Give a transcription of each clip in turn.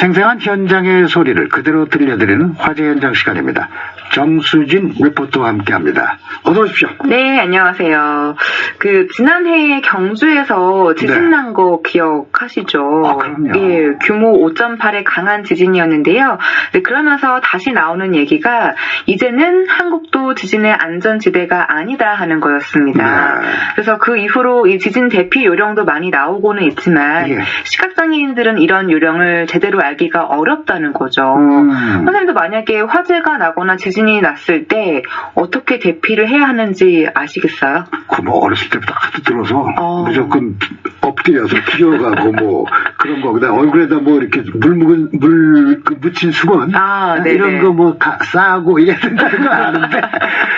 생생한 현장의 소리를 그대로 들려드리는 화재 현장 시간입니다. 정수진 리포터와 함께합니다. 어서 오십시오. 네, 안녕하세요. 그 지난해 경주에서 지진 네. 난거 기억하시죠? 아, 그럼요. 예, 규모 5.8의 강한 지진이었는데요. 네, 그러면서 다시 나오는 얘기가 이제는 한국도 지진의 안전지대가 아니다 하는 거였습니다. 네. 그래서 그 이후로 이 지진 대피 요령도 많이 나오고는 있지만 예. 시각장애인들은 이런 요령을 제대로 알기가 어렵다는 거죠. 음. 선생님도 만약에 화재가 나거나 지진 이 났을 때 어떻게 대피를 해야 하는지 아시겠어요? 그 뭐 어렸을 때부터 하도 들어서 어. 무조건 엎드려서 기어가고 뭐 그런 거 그다음 얼굴에다 뭐 이렇게 물 묻은 물 그 묻힌 수건 아. 이런 거뭐 싸고 이래야 된다는 거 아는데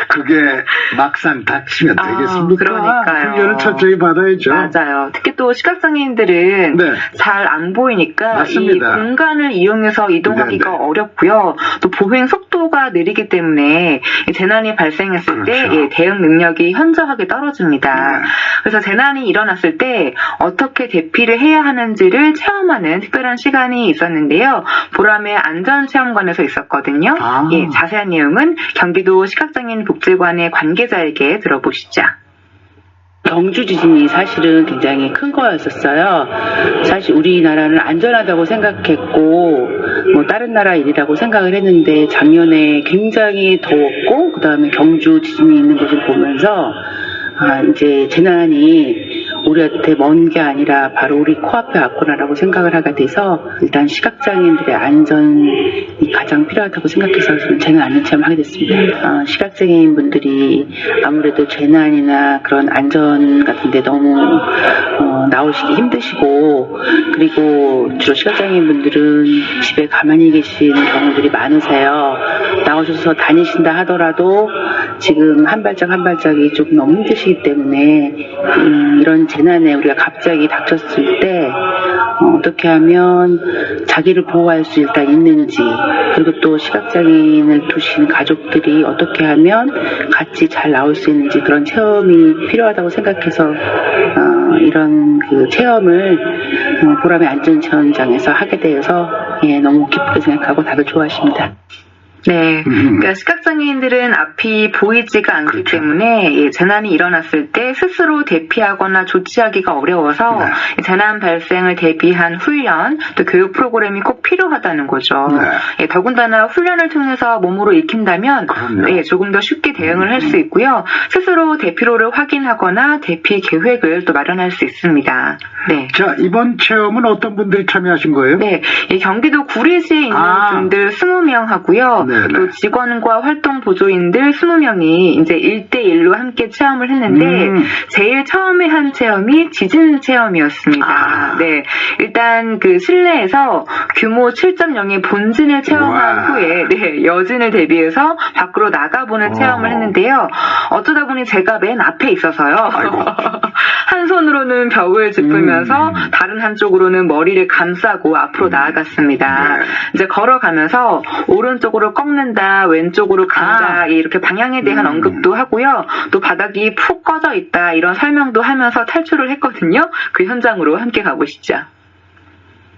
그게 막상 다치면 아, 되겠습니까? 그러니까요. 훈련을 철저히 받아야죠. 맞아요. 특히 또 시각장애인들은 네. 잘안 보이니까 맞습니다. 이 공간을 이용해서 이동하기가 네네. 어렵고요. 또 보행 속도가 느리기 때문에 이 재난이 발생했을 때 그렇죠. 예, 대응 능력이 현저하게 떨어집니다. 네. 그래서 재난이 일어났을 때 어떻게 대피를 해야 하는지를 체험하는 특별한 시간이 있었는데요. 보람의 안전체험관에서 있었거든요. 아. 예, 자세한 내용은 경기도 시각장애인 복지관의 관계자에게 들어보시죠. 경주 지진이 사실은 굉장히 큰 거였었어요. 사실 우리나라는 안전하다고 생각했고, 뭐 다른 나라 일이라고 생각을 했는데, 작년에 굉장히 더웠고, 그 다음에 경주 지진이 있는 것을 보면서, 아, 이제 재난이 우리한테 먼 게 아니라 바로 우리 코앞에 왔구나라고 생각을 하게 돼서 일단 시각장애인들의 안전이 가장 필요하다고 생각해서 저는 재난 안전체험을 하게 됐습니다. 아, 시각장애인 분들이 아무래도 재난이나 그런 안전 같은데 너무 어, 나오시기 힘드시고 그리고 주로 시각장애인 분들은 집에 가만히 계신 경우들이 많으세요. 나오셔서 다니신다 하더라도 지금 한 발짝 한 발짝이 조금 너무 힘드시기 때문에 음, 이런 재난에 우리가 갑자기 닥쳤을 때 어, 떻게 하면 자기를 보호할 수 일단 있는지 그리고 또 시각장애인을 두신 가족들이 어떻게 하면 같이 잘 나올 수 있는지 그런 체험이 필요하다고 생각해서 어, 이런 그 체험을 어, 보람의 안전체험장에서 하게 되어서 예, 너무 기쁘게 생각하고 다들 좋아하십니다. 네. 음. 그러니까 시각장애인들은 앞이 보이지가 않기 그렇죠. 때문에 예, 재난이 일어났을 때 스스로 대피하거나 조치하기가 어려워서 네. 이 재난 발생을 대비한 훈련 또 교육 프로그램이 꼭 필요하다는 거죠. 네. 예, 더군다나 훈련을 통해서 몸으로 익힌다면. 예, 조금 더 쉽게 대응을 할수 있고요. 스스로 대피로를 확인하거나 대피 계획을 또 마련할 수 있습니다. 네. 자 이번 체험은 어떤 분들이 참여하신 거예요? 네, 이 경기도 구리시에 있는 아. 분들 20명 하고요. 네네. 또 직원과 활동 보조인들 20명이 이제 1대1로 함께 체험을 했는데 음. 제일 처음에 한 체험이 지진 체험이었습니다. 아. 네. 일단 그 실내에서 규모 7.0의 본진을 체험한 와. 후에 네, 여진을 대비해서 밖으로 나가보는 어. 체험을 했는데요. 어쩌다 보니 제가 맨 앞에 있어서요. 한 손으로는 벽을 짚으면서 음. 다른 한쪽으로는 머리를 감싸고 앞으로 나아갔습니다. 네. 이제 걸어가면서 오른쪽으로 꺾는다, 왼쪽으로 간다, 이렇게 방향에 대한 아. 음. 언급도 하고요. 또 바닥이 푹 꺼져 있다, 이런 설명도 하면서 탈출을 했거든요. 그 현장으로 함께 가보시죠.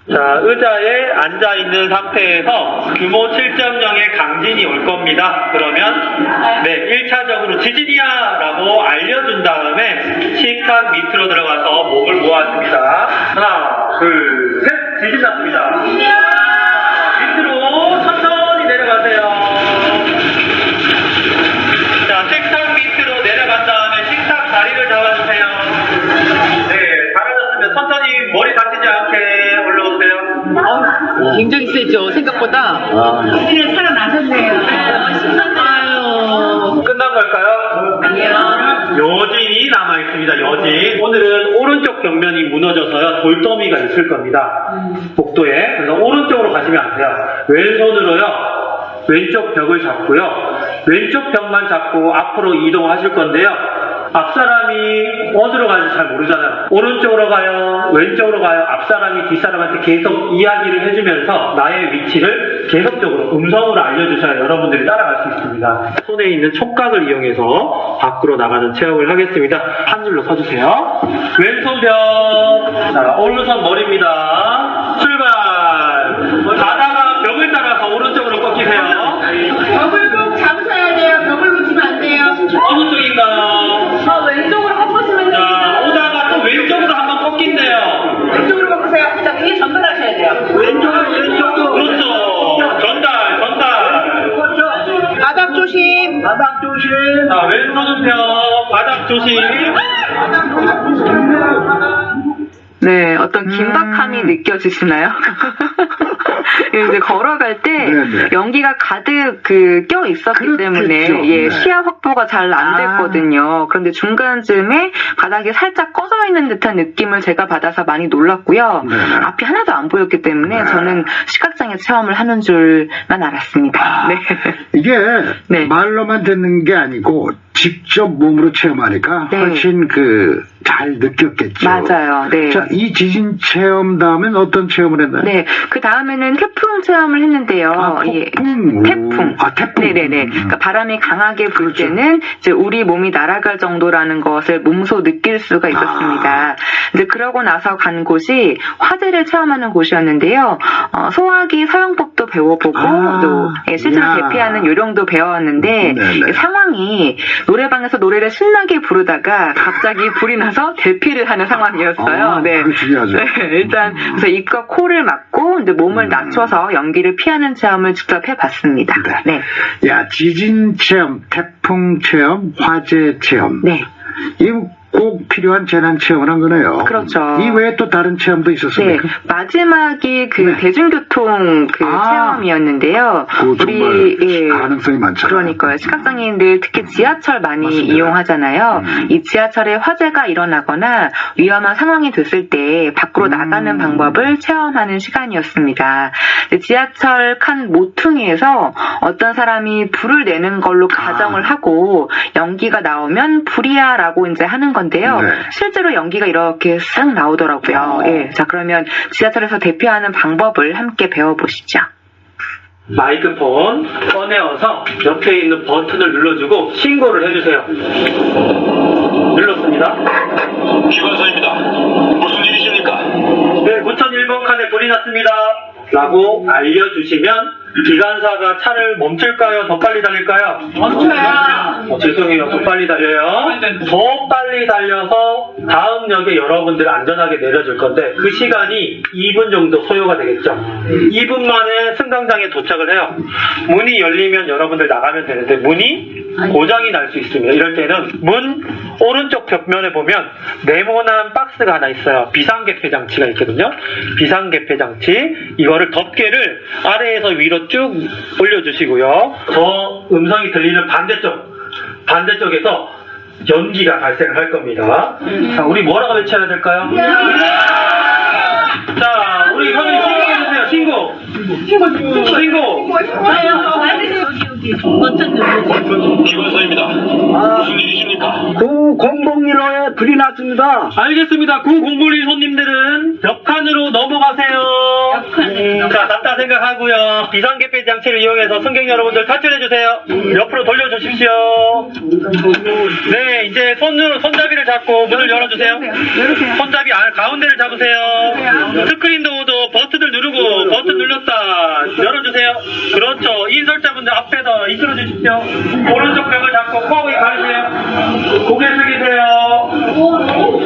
자, 의자에 앉아 있는 상태에서 규모 7.0의 강진이 올 겁니다. 그러면 네, 1차적으로 지진이야 라고 알려준 다음에 식탁 밑으로 들어가서 목을 모았습니다. 하나, 둘, 셋, 지진 났습니다. 굉장히 세죠 생각보다. 아, 아유. 끝난 걸까요? 여진이 남아 있습니다. 여진. 오늘은 오른쪽 벽면이 무너져서요. 돌더미가 있을 겁니다. 복도에. 그래서 오른쪽으로 가시면 안 돼요. 왼손으로요. 왼쪽 벽을 잡고요. 왼쪽 벽만 잡고 앞으로 이동하실 건데요. 앞사람이 가는지 잘 모르잖아요. 오른쪽으로 가요, 왼쪽으로 가요, 앞사람이 뒷사람한테 계속 이야기를 해주면서 나의 위치를 계속적으로 음성으로 알려주셔야 여러분들이 따라갈 수 있습니다. 손에 있는 촉각을 이용해서 밖으로 나가는 체험을 하겠습니다. 한 줄로 서주세요. 왼손 벽, 자, 오른손 머리입니다. 출발! 가다가 벽을 따라서 오른쪽으로 꺾이세요. 벽을 꼭 잡으셔야 돼요. 벽을 놓치면 안 돼요. 어느 쪽인가? 조심. 네, 어떤 긴박함이 음. 느껴지시나요? 이제 걸어갈 때 네네. 연기가 가득 그 껴 있었기 그렇겠죠. 때문에 예, 네. 시야 확보가 잘안 아. 됐거든요. 그런데 중간쯤에 바닥이 살짝 꺼져 있는 듯한 느낌을 제가 받아서 많이 놀랐고요. 네네. 앞이 하나도 안 보였기 때문에 네. 저는 시각장애 체험을 하는 줄만 알았습니다. 네. 이게 네. 말로만 듣는 게 아니고 직접 몸으로 체험하니까 네. 훨씬 그 잘 느꼈겠죠. 맞아요. 네. 자, 이 지진 체험 다음엔 어떤 체험을 했나요? 네, 그 다음에는 태풍 체험을 했는데요. 아, 예. 태풍. 태풍. 아, 태풍. 네네네. 음. 그러니까 바람이 강하게 불 그렇죠. 때는 이제 우리 몸이 날아갈 정도라는 것을 몸소 느낄 수가 있었습니다. 아. 이제 그러고 나서 간 곳이 화재를 체험하는 곳이었는데요. 어, 소화기 사용법도 배워보고 아. 또 예, 실제로 야. 대피하는 요령도 배웠는데 네네. 이 상황이 노래방에서 노래를 신나게 부르다가 갑자기 불이 나서 대피를 하는 상황이었어요. 아, 네. 중요하죠. 네, 일단 그래서 입과 코를 막고 이제 몸을 음. 낮춰서 연기를 피하는 체험을 직접 해봤습니다. 네. 네, 야, 지진 체험, 태풍 체험, 화재 체험. 네. 이거 꼭 필요한 재난 체험을 한 거네요. 그렇죠. 이 외에 또 다른 체험도 네, 있었습니까? 마지막이 그 네. 대중교통 그 아. 체험이었는데요. 그거 정말 우리 예, 가능성이 많잖아요. 그러니까요. 시각장애인들 특히 지하철 많이 맞습니다. 이용하잖아요. 음. 이 지하철에 화재가 일어나거나 위험한 상황이 됐을 때 밖으로 음. 나가는 방법을 체험하는 시간이었습니다. 근데 지하철 칸 모퉁이에서 어떤 사람이 불을 내는 걸로 가정을 아. 하고 연기가 나오면 불이야라고 이제 하는 건데 요. 네. 실제로 연기가 이렇게 싹 나오더라고요. 어. 예. 자, 그러면 지하철에서 대피하는 방법을 함께 배워보시죠. 마이크폰 꺼내어서 옆에 있는 버튼을 눌러주고 신고를 해주세요. 눌렀습니다. 기관사입니다. 무슨 일이십니까? 네, 9001번 칸에 불이 났습니다. 라고 알려주시면 기관사가 차를 멈출까요? 더 빨리 달릴까요? 멈춰요. 어, 죄송해요. 더 빨리 달려요. 더 빨리 달려서 다음 역에 여러분들 안전하게 내려줄 건데 그 시간이 2분 정도 소요가 되겠죠. 2분 만에 승강장에 도착을 해요. 문이 열리면 여러분들 나가면 되는데 문이 고장이 날 수 있습니다. 이럴 때는 문 오른쪽 벽면에 보면 네모난 박스가 하나 있어요. 비상개폐 장치가 있거든요. 비상개폐 장치 이거를 덮개를 아래에서 위로 쭉 올려주시고요. 저 음성이 들리는 반대쪽 반대쪽에서 연기가 발생을 할 겁니다. 자, 우리 뭐라고 외쳐야 될까요? 자, 우리 선생님 신고해주세요. 신고. 신고. 신 고. 기관사입니다. 무슨 일이십니까? 9001호에 불이 났습니다. 알겠습니다. 구공물리 손님들은 벽칸으로 넘어가세요. 자, 답다 생각하고요. 비상개폐 장치를 이용해서 승객 여러분들 탈출해주세요. 옆으로 돌려주십시오. 네, 이제 손으로 손잡이를 잡고 문을 열어주세요. 손잡이 아- 가운데를 잡으세요. 스크린 도어도 버튼을 누르고 버튼 눌렀다. 열어주세요. 그렇죠. 인솔자분들 앞에서 이끌어 주십시오. 오른쪽 벽을 잡고. 고개 숙이세요. 여기 엄청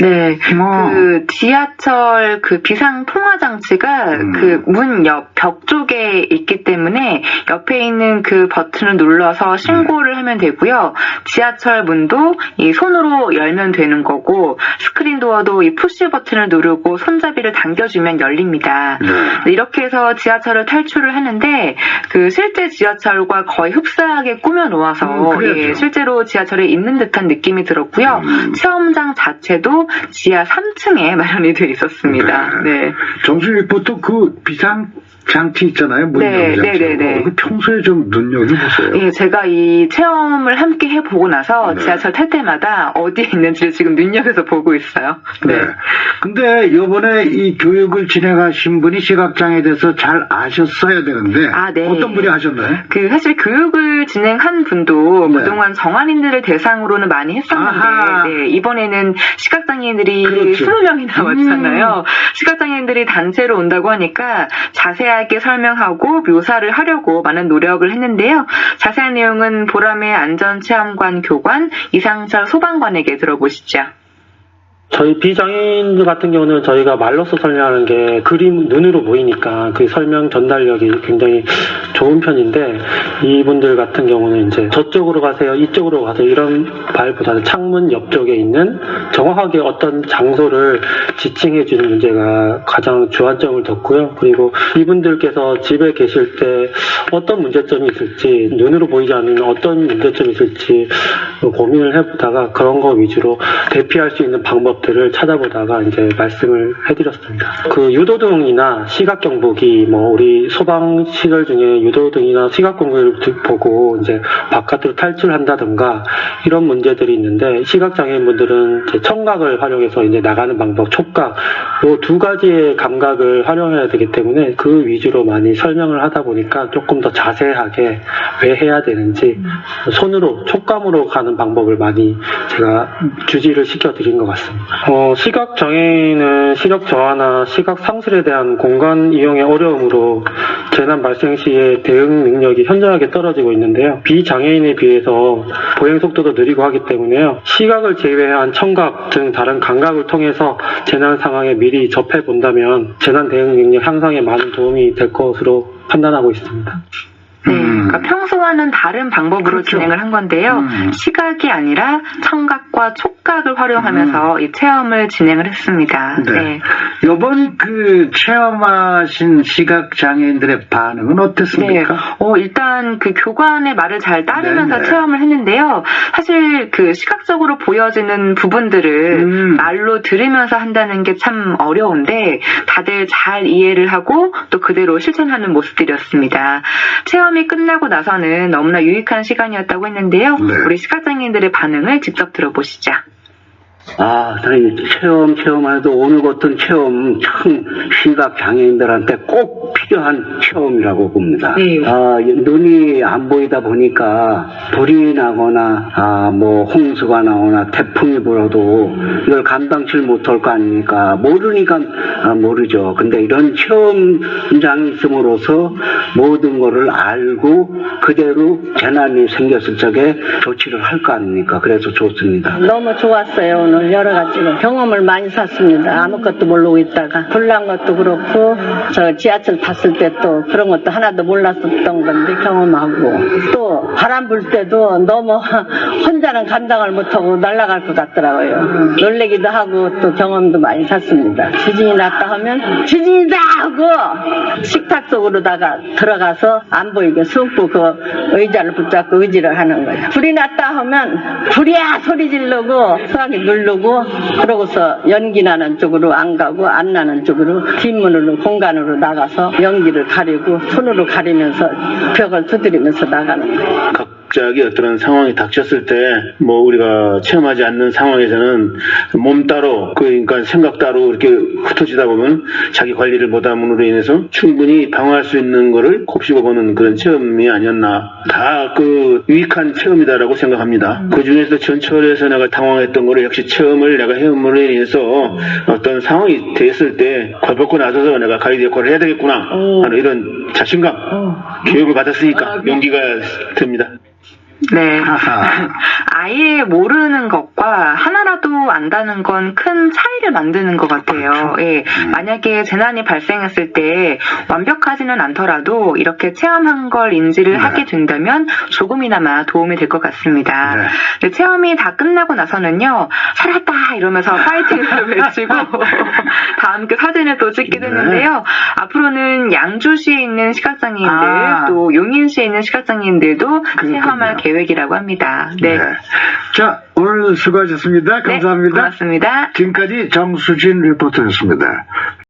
네, 뭐. 그 지하철 그 비상 통화 장치가 음. 그문 옆 벽 쪽에 있기 때문에 옆에 있는 그 버튼을 눌러서 신고를 하면 되고요. 지하철 문도 이 손으로 열면 되는 거고 스크린 도어도 이 푸시 버튼을 누르고 손잡이를 당겨주면 열립니다. 네. 이렇게 해서 지하철을 탈출을 하는데 그 실제 지하철과 거의 흡사하게 꾸며 놓아서 음. 예, 실제로 지하철에 있는 듯한 느낌이 들었고요. 음. 체험장 자체도 지하 3층에 마련이 되어 있었습니다. 네. 정수 리포터 그 비상 장치 있잖아요. 문 네, 장치. 네, 네, 네. 그 평소에 좀 눈여겨보세요. 예, 제가 이 체험을 함께 해보고 나서 네. 지하철 탈 때마다 어디에 있는지를 지금 눈여겨서 보고 있어요. 네. 근데 요번에 이 교육을 진행하신 분이 시각장애에 대해서 잘 아셨어야 되는데 아, 네. 어떤 분이 하셨나요? 그 사실 교육을 진행한 분도 네. 그동안 정한인들을 대상으로는 많이 했었는데. 네, 이번에는 시각장애인들이 그렇죠. 20명이 나 왔잖아요. 음. 시각장애인들이 단체로 온다고 하니까 자세 하게 설명하고 묘사를 하려고 많은 노력을 했는데요. 자세한 내용은 보람의 안전체험관 교관 이상철 소방관에게 들어보시죠. 저희 비장애인들 같은 경우는 저희가 말로써 설명하는 게 그림 눈으로 보이니까 그 설명 전달력이 굉장히 좋은 편인데 이분들 같은 경우는 이제 저쪽으로 가세요, 이쪽으로 가세요 이런 말보다는 창문 옆쪽에 있는 정확하게 어떤 장소를 지칭해 주는 문제가 가장 주안점을 뒀고요. 그리고 이분들께서 집에 계실 때 어떤 문제점이 있을지 눈으로 보이지 않는 어떤 문제점이 있을지 고민을 해보다가 그런 거 위주로 대피할 수 있는 방법 들을 찾아보다가 이제 말씀을 해드렸습니다. 그 유도등이나 시각 경보기, 뭐 우리 소방 시설 중에 유도등이나 시각 경보기를 드- 보고 이제 바깥으로 탈출한다든가 이런 문제들이 있는데 시각 장애인분들은 이제 청각을 활용해서 이제 나가는 방법, 촉각 요두 가지의 감각을 활용해야 되기 때문에 그 위주로 많이 설명을 하다 보니까 조금 더 자세하게 왜 해야 되는지 손으로 촉감으로 가는 방법을 많이 제가 주지를 시켜드린 것 같습니다. 어, 시각 장애인은 시력 저하나 시각 상실에 대한 공간 이용의 어려움으로 재난 발생 시에 대응 능력이 현저하게 떨어지고 있는데요. 비장애인에 비해서 보행 속도도 느리고 하기 때문에요. 시각을 제외한 청각 등 다른 감각을 통해서 재난 상황에 미리 접해 본다면 재난 대응 능력 향상에 많은 도움이 될 것으로 판단하고 있습니다. 네, 음. 그러니까 평소와는 다른 방법으로 그렇죠. 진행을 한 건데요. 음. 시각이 아니라 청각과 촉각을 활용하면서 이 체험을 진행을 했습니다. 네. 네. 이번 그 체험하신 시각 장애인들의 반응은 네. 어땠습니까? 어, 일단 그 교관의 말을 잘 따르면서 네네. 체험을 했는데요. 사실 그 시각적으로 보여지는 부분들을 음. 말로 들으면서 한다는 게 참 어려운데 다들 잘 이해를 하고 또 그대로 실천하는 모습들이었습니다. 체험 이 끝나고 나서는 너무나 유익한 시간이었다고 했는데요. 네. 우리 시각장애인들의 반응을 직접 들어보시죠. 아, 선생님, 체험, 체험해도 오늘 같은 체험 참 시각 장애인들한테 꼭 필요한 체험이라고 봅니다. 네. 아, 눈이 안 보이다 보니까 불이 나거나, 아, 뭐, 홍수가 나거나 태풍이 불어도 이걸 감당치 못할 거 아닙니까? 모르니까 아, 모르죠. 근데 이런 체험장이 있음으로써 모든 거를 알고 그대로 재난이 생겼을 적에 조치를 할 거 아닙니까? 그래서 좋습니다. 너무 좋았어요. 오늘 여러 가지로 경험을 많이 샀습니다. 아무것도 모르고 있다가 불난 것도 그렇고 저 지하철 탔을 때 또 그런 것도 하나도 몰랐었던 건데 경험하고 또 바람 불 때도 너무 혼자는 감당을 못하고 날아갈 것 같더라고요. 놀래기도 하고 또 경험도 많이 샀습니다. 지진이 났다 하면 지진이다 하고 식탁 속으로다가 들어가서 안 보이게 숨고 그 의자를 붙잡고 의지를 하는 거예요. 불이 났다 하면 불이야 소리 지르고 소화기 누르고 그러고서 연기 나는 쪽으로 안 가고 안 나는 쪽으로 뒷문으로 공간으로 나가서 연기를 가리고 손으로 가리면서 벽을 두드리면서 나가는 거예요. 갑자기 어떤 상황이 닥쳤을 때 뭐 우리가 체험하지 않는 상황에서는 몸 따로 그러니까 생각 따로 이렇게 흩어지다 보면 자기 관리를 못함으로 인해서 충분히 방어할 수 있는 거를 곱씹어 보는 그런 체험이 아니었나 다 그 유익한 체험이다라고 생각합니다. 그 중에서 전철에서 내가 당황했던 거를 역시 체험을 내가 해옴으로 인해서 어떤 상황이 됐을 때 걸벗고 나서서 내가 가이드 역할을 해야 되겠구나 하는 이런 자신감 교육을 받았으니까 용기가 듭니다. 네. 아예 모르는 것과 하나라도 안다는 건 큰 차이를 만드는 것 같아요. 예. 만약에 재난이 발생했을 때 완벽하지는 않더라도 이렇게 체험한 걸 인지를 네. 하게 된다면 조금이나마 도움이 될 것 같습니다. 네. 네, 체험이 다 끝나고 나서는요, 살았다! 이러면서 파이팅을 외치고, 다 함께 사진을 또 찍게 네. 됐는데요. 앞으로는 양주시에 있는 시각장애인들, 아. 또 용인시에 있는 시각장애인들도 체험할 그렇군요. 계획이라고 합니다. 네. 자, 오늘 수고하셨습니다. 네, 감사합니다. 고맙습니다. 지금까지 정수진 리포터였습니다.